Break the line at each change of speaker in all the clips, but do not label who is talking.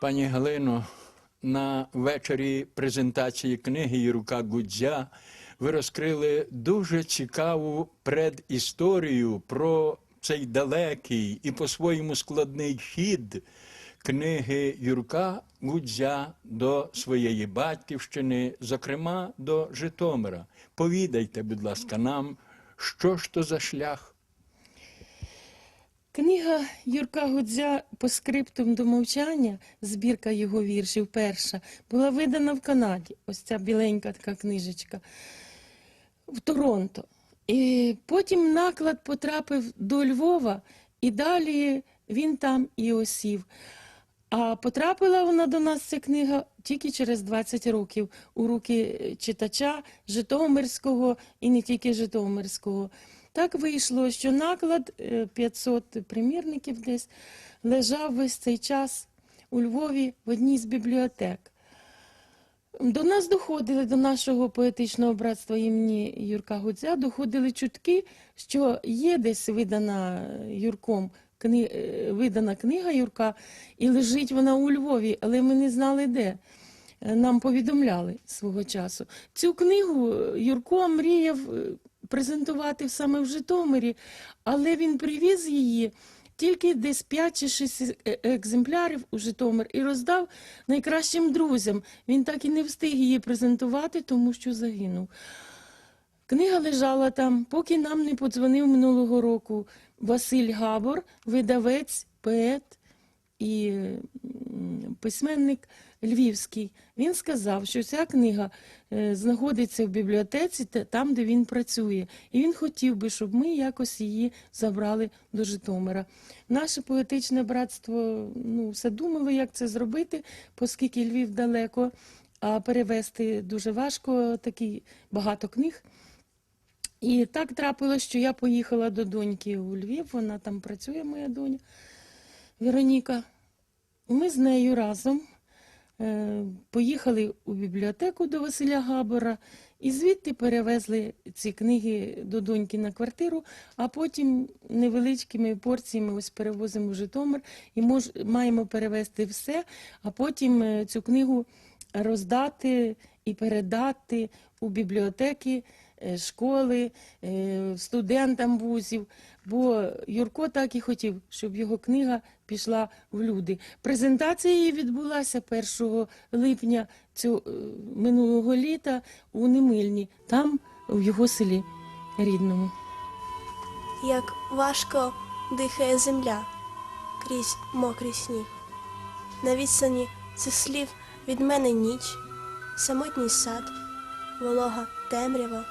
Пані Галино, на вечорі презентації книги Юрука Гудзя ви розкрили дуже цікаву предісторію про цей далекий і по-своєму складний хід книги Юрка Гудзя до своєї батьківщини, зокрема до Житомира. Повідайте, будь ласка, нам, що ж то за шлях?
Книга Юрка Гудзя по скриптум до мовчання, збірка його віршів перша, була видана в Канаді. Ось ця біленька така книжечка в Торонто. І потім наклад потрапив до Львова, і далі він там і осів. А потрапила вона до нас ця книга тільки через 20 років у руки читача Житомирського і не тільки Житомирського. Так вийшло, що наклад е, 500 примірників десь лежав весь цей час у Львові в одній з бібліотек. До нас доходили, до нашого поетичного братства імені Юрка Гудзя, доходили чутки, що є десь видана Юрком кни... е, видана книга Юрка, і лежить вона у Львові, але ми не знали де. Е, Нам повідомляли свого часу. Цю книгу Юрко мріяв е, презентувати саме в Житомирі, але він привіз її тільки десь 5 чи 6 е- екземплярів у Житомир і роздав найкращим друзям. Він так і не встиг її презентувати, тому що загинув. Книга лежала там, поки нам не подзвонив минулого року Василь Габор, видавець, поет і письменник львівський. Він сказав, що ця книга е, знаходиться в бібліотеці, там, де він працює. І він хотів би, щоб ми якось її забрали до Житомира. Наше поетичне братство ну, все думало, як це зробити, оскільки Львів далеко, а перевезти дуже важко, такі багато книг. І так трапилось, що я поїхала до доньки у Львів, вона там працює, моя доня Вероніка. Ми з нею разом поїхали у бібліотеку до Василя Габора і звідти перевезли ці книги до доньки на квартиру, а потім невеличкими порціями ось перевозимо в Житомир і мож, маємо перевезти все, а потім е, цю книгу роздати і передати у бібліотеки, е, школи, е, студентам вузів. Бо Юрко так і хотів, щоб його книга пішла в люди. Презентація її відбулася 1 липня цього е, минулого літа у Немильні, там, в його селі рідному.
як важко дихає земля крізь мокрий сніг. На відстані цих слів від мене ніч, самотній сад, волога темрява,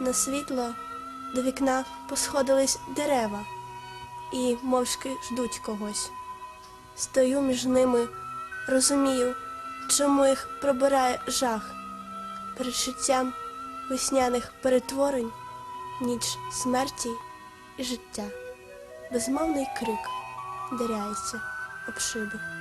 на світло до вікна посходились дерева і мовчки ждуть когось. Стою між ними, розумію, чому їх пробирає жах, передчуттям весняних перетворень, ніч смерті і життя. Безмовний крик диряється об шиби.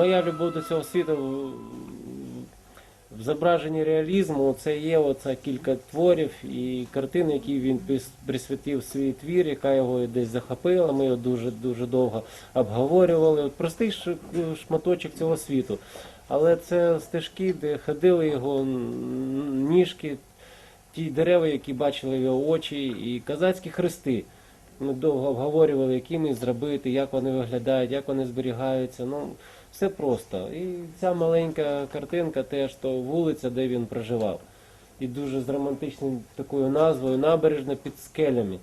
Моя любов до цього світу в- зображенні реалізму це є оце кілька творів і картин, які він присвятив свій твір, яка його десь захопила. Ми його дуже дуже довго обговорювали. От простий шматочок цього світу. Але це стежки, де ходили його ніжки, ті дерева, які бачили його очі, і казацькі хрести. Ми довго обговорювали, які зробити, як вони виглядають, як вони зберігаються. Ну, все просто. І ця маленька картинка теж то вулиця, де він проживав. І дуже з романтичною такою назвою Набережна під скелями.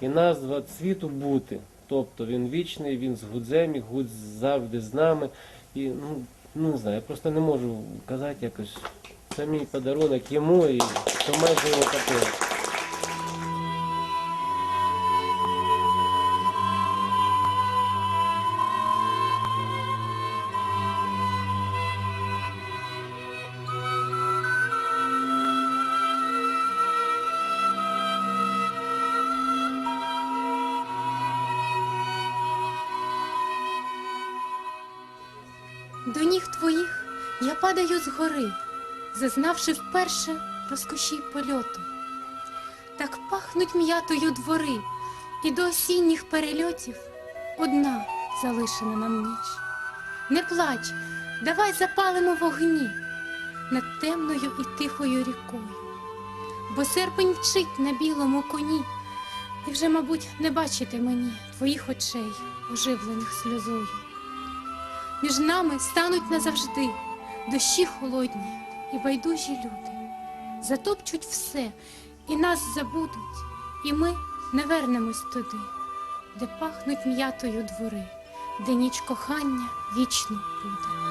І назва цвіту бути. Тобто він вічний, він з гудзем, і гудз завжди з нами. І ну, ну не знаю, я просто не можу казати якось. Це мій подарунок йому і то майже його такого.
Падаю з гори, зазнавши вперше розкоші польоту. Так пахнуть м'ятою двори, і до осінніх перельотів одна залишена нам ніч. Не плач, давай запалимо вогні над темною і тихою рікою, бо серпень вчить на білому коні, і вже, мабуть, не бачити мені твоїх очей, оживлених сльозою. Між нами стануть назавжди дощі холодні і байдужі люди. Затопчуть все, і нас забудуть, і ми не вернемось туди, де пахнуть м'ятою двори, де ніч кохання вічно буде.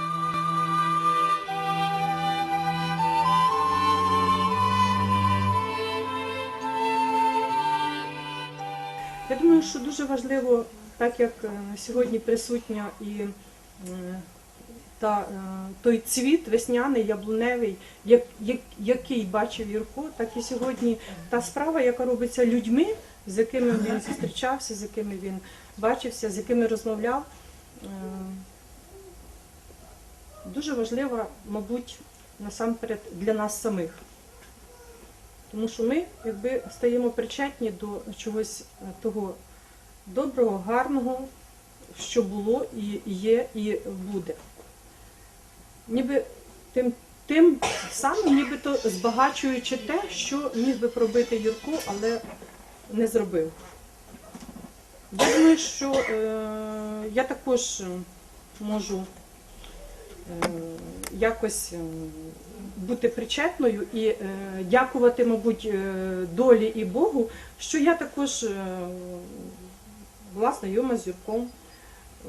Я думаю, що дуже важливо, так як е, сьогодні присутня і е, та, е, той цвіт весняний, яблуневий, як, як, який бачив Юрко, так і сьогодні та справа, яка робиться людьми, з якими він зустрічався, з якими він бачився, з якими розмовляв. е, Дуже важлива, мабуть, насамперед для нас самих. Тому що ми якби стаємо причетні до чогось е, того доброго, гарного, що було і є, і буде. Ніби тим, тим самим, нібито збагачуючи те, що міг би пробити Юрко, але не зробив. Я думаю, що е, я також можу е, якось е, бути причетною і е, дякувати, мабуть, е, долі і Богу, що я також е, була знайома з Юрком,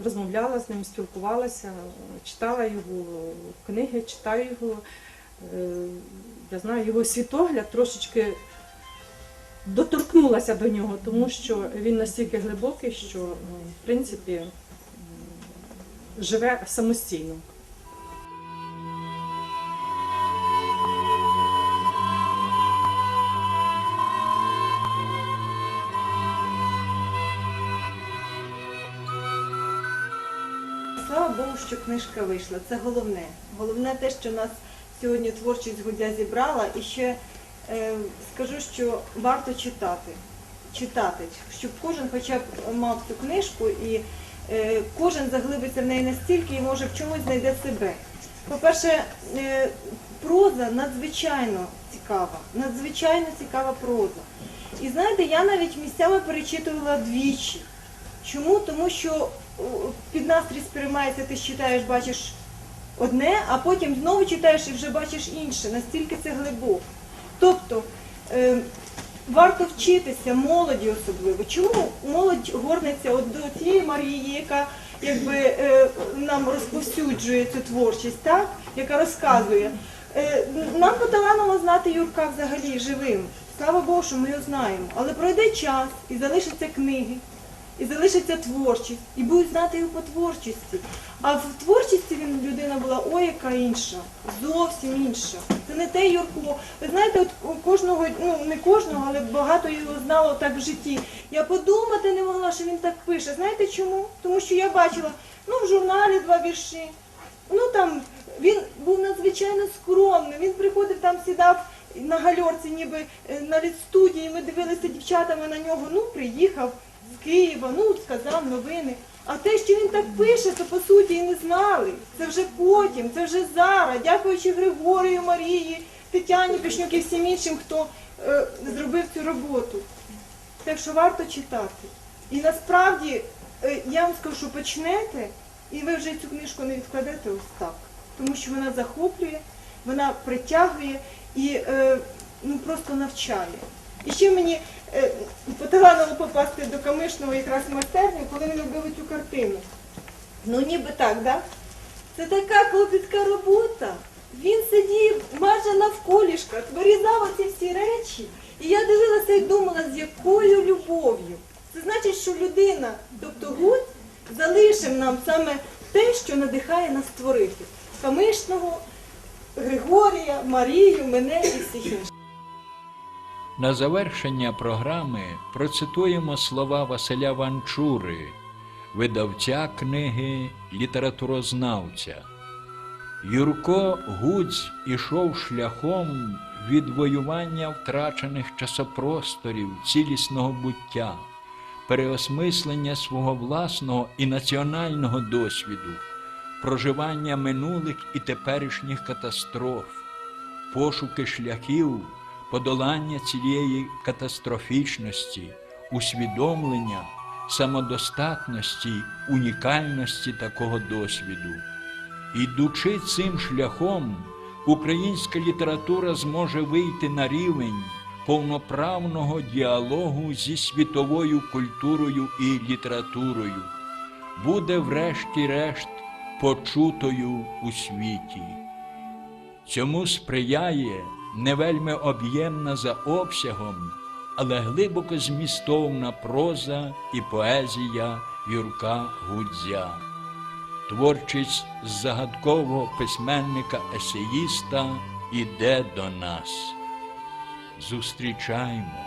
розмовляла з ним, спілкувалася, читала його книги, читаю його. Е, я знаю його світогляд, трошечки доторкнулася до нього, тому що він настільки глибокий, що, е, в принципі, живе самостійно.
Книжка вийшла. Це головне. Головне те, що нас сьогодні творчість Гудзя зібрала. І ще е, скажу, що варто читати. Читати, щоб кожен хоча б мав цю книжку і е, кожен заглибиться в неї настільки і може в чомусь знайде себе. По-перше, е, проза надзвичайно цікава, надзвичайно цікава проза. І знаєте, я навіть місцями перечитувала двічі. Чому? Тому що під настрій сприймається, ти читаєш, бачиш одне, а потім знову читаєш і вже бачиш інше, настільки це глибоко. Тобто е, варто вчитися, молоді особливо. Чому молодь горниться от до тієї Марії, яка якби е, нам розповсюджує цю творчість, так? яка розказує. Е, нам поталаново знати Юрка взагалі живим. Слава Богу, що ми його знаємо. Але пройде час і залишаться книги, і залишиться творчість, і будуть знати його по творчості. А в творчості він людина була ой, яка інша, зовсім інша. Це не те Юрко. Ви знаєте, от кожного, ну не кожного, але багато його знало так в житті. Я подумати не могла, що він так пише. Знаєте чому? Тому що я бачила ну, в журналі два вірші. Ну там він був надзвичайно скромний. Він приходив там, сідав на гальорці, ніби е, на студії. Ми дивилися дівчатами на нього. Ну, приїхав Києва, ну сказав новини. А те, що він так пише, то по суті і не знали. Це вже потім, це вже зараз, дякуючи Григорію, Марії, Тетяні Пішнюк і всім іншим, хто е, зробив цю роботу. Так що варто читати. І насправді е, я вам скажу, що почнете, і ви вже цю книжку не відкладете ось так. Тому що вона захоплює, вона притягує і е, ну, просто навчає. І ще мені е, поталаново попасти до Камишного якраз в майстерню, коли він робив цю картину. Ну ніби так, да? Це така клопітка робота. Він сидів майже навколішках, вирізав оці всі речі. І я дивилася і думала, з якою любов'ю. Це значить, що людина, тобто Гуд, залишив нам саме те, що надихає нас створити. Камишного, Григорія, Марію, мене і всіх інших.
На завершення програми процитуємо слова Василя Ванчури, видавця книги літературознавця. Юрко Гудзь ішов шляхом відвоювання втрачених часопросторів, цілісного буття, переосмислення свого власного і національного досвіду, проживання минулих і теперішніх катастроф, пошуки шляхів, подолання цієї катастрофічності, усвідомлення самодостатності, унікальності такого досвіду. Ідучи цим шляхом, українська література зможе вийти на рівень повноправного діалогу зі світовою культурою і літературою, буде врешті-решт почутою у світі. Цьому сприяє не вельми об'ємна за обсягом, але глибоко змістовна проза і поезія Юрка Гудзя. Творчість загадкового письменника-есеїста іде до нас. Зустрічаймо,